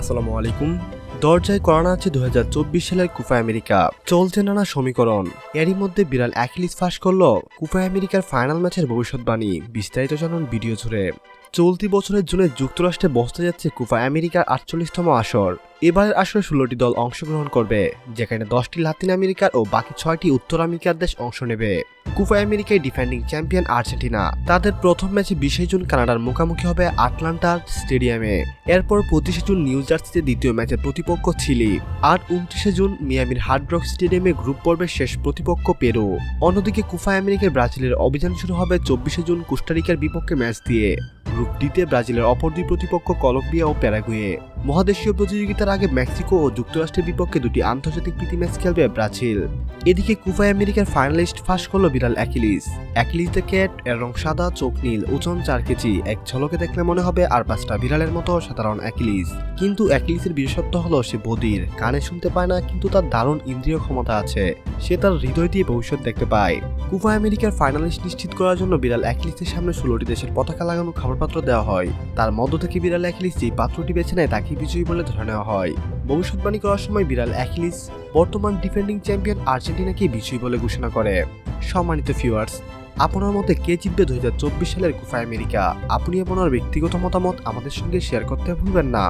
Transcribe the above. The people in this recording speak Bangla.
আসসালামু আলাইকুম। দরজায় করানো আছে দু সালের কুফা আমেরিকা। চলছে নানা সমীকরণ। এরই মধ্যে বিড়াল অ্যাকিলিস ফাঁস করল কুফা আমেরিকার ফাইনাল ম্যাচের ভবিষ্যৎবাণী, বিস্তারিত জানুন ভিডিও জুড়ে। চলতি বছরের জুনে যুক্তরাষ্ট্রে বসতে যাচ্ছে কুফা আমেরিকার আটচল্লিশতম আসর। এবারের আসরে ষোলোটি দল অংশগ্রহণ করবে, যেখানে দশটি লাতিন আমেরিকার ও বাকি ছয়টি উত্তর আমেরিকার দেশ অংশ নেবে। কুফা আমেরিকায় ডিফেন্ডিং চ্যাম্পিয়ন আর্জেন্টিনা। তাদের প্রথম ম্যাচে বিশে জুন কানাডার মুখোমুখি হবে আটলান্টার স্টেডিয়ামে। এরপর পঁচিশে জুন নিউ জার্সিতে দ্বিতীয় ম্যাচের প্রতিপক্ষ ছিলি আর উনত্রিশে জুন মিয়ামির হার্ডরক স্টেডিয়ামে গ্রুপ পর্বের শেষ প্রতিপক্ষ পেরু। অন্যদিকে কুফা আমেরিকার ব্রাজিলের অভিযান শুরু হবে চব্বিশে জুন কোস্টারিকার বিপক্ষে ম্যাচ দিয়ে। গ্রুপ ডিতে ব্রাজিলের অপর দুই প্রতিপক্ষ কলম্বিয়া ও প্যারাগুয়ে। মহাদেশীয় প্রতিযোগিতার আগে মেক্সিকো ও যুক্তরাষ্ট্রের বিপক্ষে দুটি আন্তর্জাতিক প্রীতি ম্যাচ খেলবে ব্রাজিল। এদিকে কুফা আমেরিকার ফাইনালিস্ট ফাঁস করল বিড়াল অ্যাকিলিস। অ্যাকিলিস দ্য ক্যাট এর রং সাদা চোখ নীল, ওজন চার কেজি, এক ঝলকে দেখলে মনে হবে আর পাঁচটা বিড়ালের মতো সাধারণ অ্যাকিলিস। কিন্তু অ্যাকিলিসের বিশেষত্ব হলো সে বধির কানে শুনতে পায় না কিন্তু তার দারুণ ইন্দ্রিয় ক্ষমতা আছে। সে তার হৃদয় দিয়ে ভবিষ্যৎ দেখতে পায়। কুফা আমেরিকার ফাইনালিস্ট নিশ্চিত করার জন্য বিড়াল অ্যাকিলিসের সামনে ষোলোটি দেশের পতাকা লাগানো খাবার পাত্র দেওয়া হয়। তার মধ্য থেকে বিড়াল অ্যাকিলিস যেই পাত্রটি বেছে নেয় তাকে বিজয়ী বলে ধরে নেওয়া হয়। ভবিষ্যৎবাণী করার সময় বিড়াল অ্যাকিলিস, বর্তমান ডিফেন্ডিং চ্যাম্পিয়ন আর্জেন্টিনাকে বিজয়ী বলে ঘোষণা করে। সম্মানিত ভিউয়ার্স, আপনার মতে কে জিতবে দুই হাজার চব্বিশ সালের কুফা আমেরিকা? আপনি আপনার ব্যক্তিগত মতামত আমাদের সঙ্গে শেয়ার করতে ভুলবেন না।